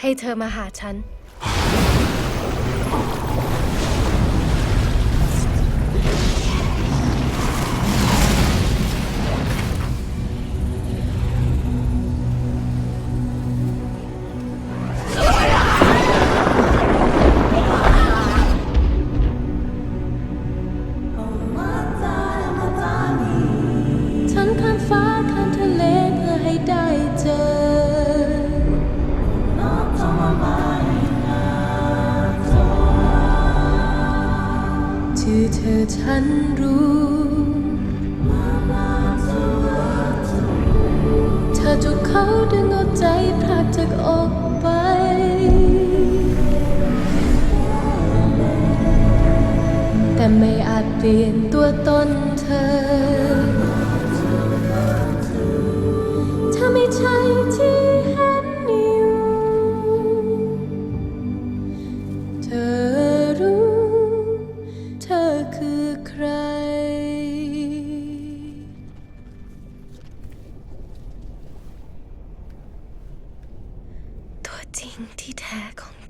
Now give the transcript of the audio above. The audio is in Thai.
ให้เธอมาหาฉัน ที่เธอฉันรู้เธอถูกเขาดึงเอาใจพรากจากอกไป แต่ไม่อาจเปลี่ยนตัวตนเธอ ถ้าไม่ใช่ที่เห็นอยู่เธอ ตัวจริ